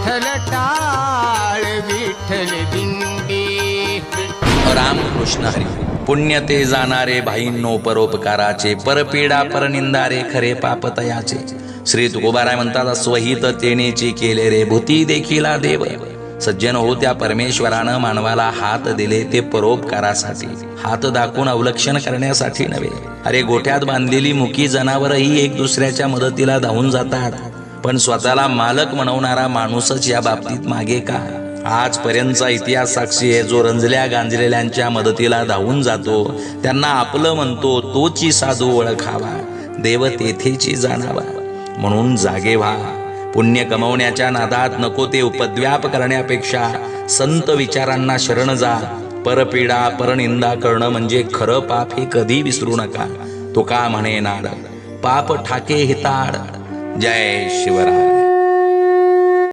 विठ्ठल टाळ विठ्ठल दिंडी रामकृष्ण हरी. पुण्य ते जाणारे भाईंनो परोपकाराचे परपीडा परनिंदारे खरे पापतयाचे श्री तुकोबाराय म्हणतात स्वहित तेनेची केले रे भूती देखीला देव. सज्जन हो त्या परमेश्वरानं मानवाला हात दिले ते परोपकारासाठी. हात दाखवून अवलक्षण करण्यासाठी नव्हे. अरे गोठ्यात बांधलेली मुकी जनावरही एक दुसऱ्याच्या मदतीला धावून जातात. पण स्वतःला मालक म्हणवणारा माणूसच या बाबतीत मागे का? आजपर्यंतचा इतिहास साक्षी आहे जो रंजल्या गांजलेल्यांच्या मदतीला धावून जातो. त्यांना आपलं म्हणतो तोची साधू ओळखावा देव तेथेची जाणावा. म्हणून जागे व्हा. पुण्य कमवण्याच्या नादात नको ते उपद्व्याप करण्यापेक्षा संत विचारांना शरण जा. परपीडा परनिंदा करणं म्हणजे खरं पाप हे कधी विसरू नका. तो का म्हणे नाड पाप ठाके हिताड जय शिवराय.